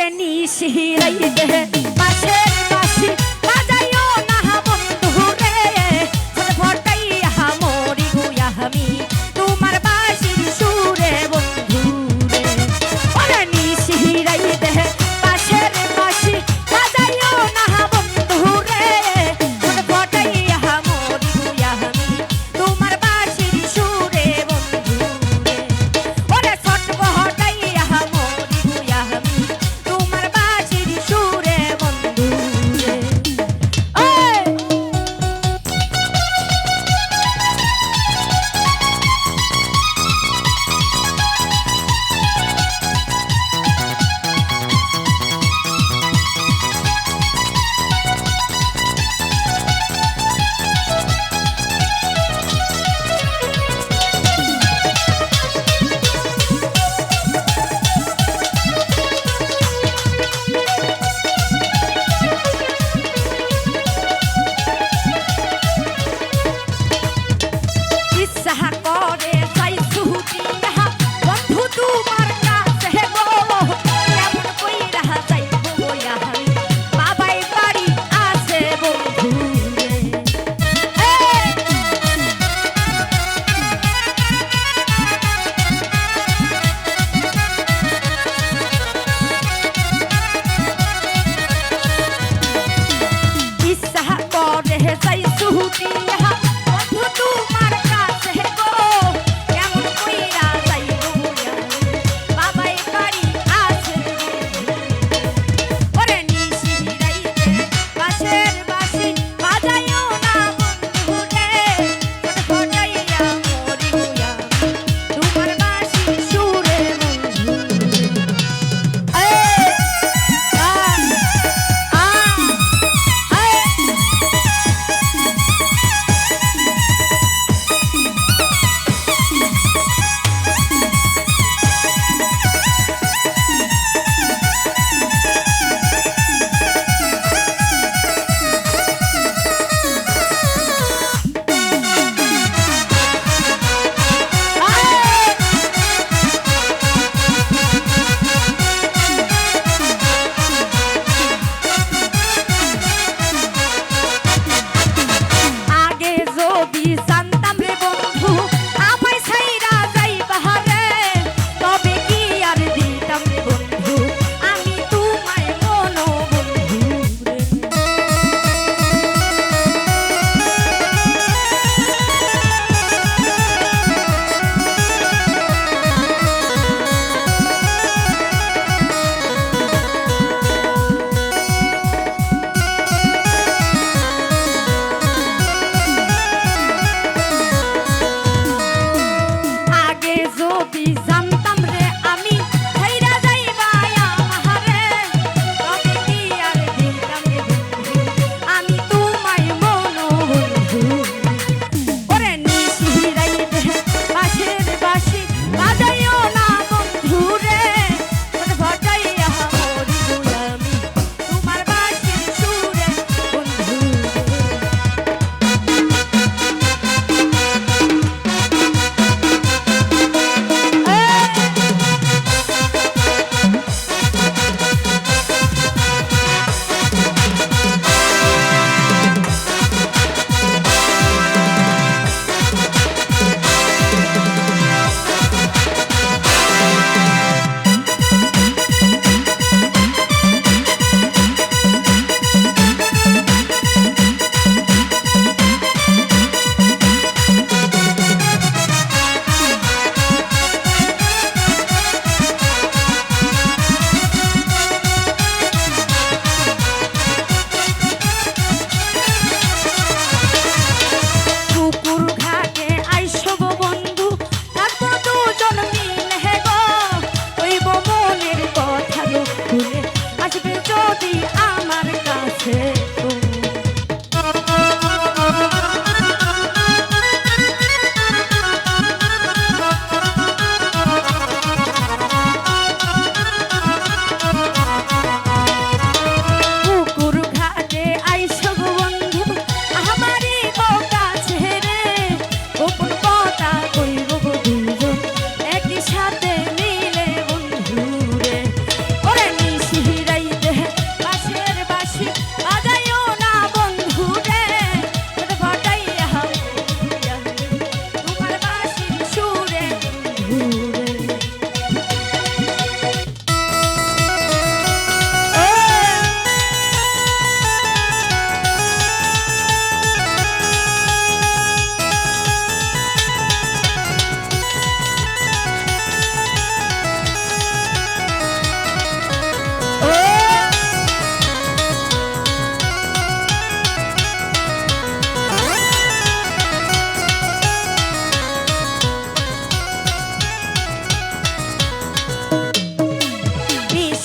ওরে নিশিরাই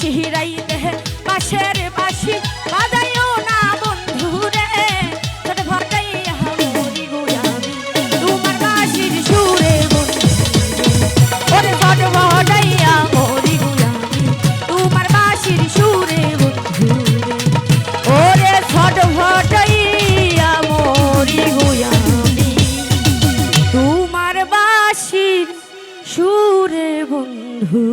বাসি রাইতে বাসের বাসি, বাজাইও না বন্ধু রে। ছোট ফটাইয়া মরি গো আমি তোমার বাসির সুরে বন্ধু ওরে ছোট ফটাইয়া মরি গো আমি তোমার বাসির সুরে বন্ধু রে। ওরে ছোট ফটাইয়া মরি গো আমি তোমার বাসির সুরে বন্ধু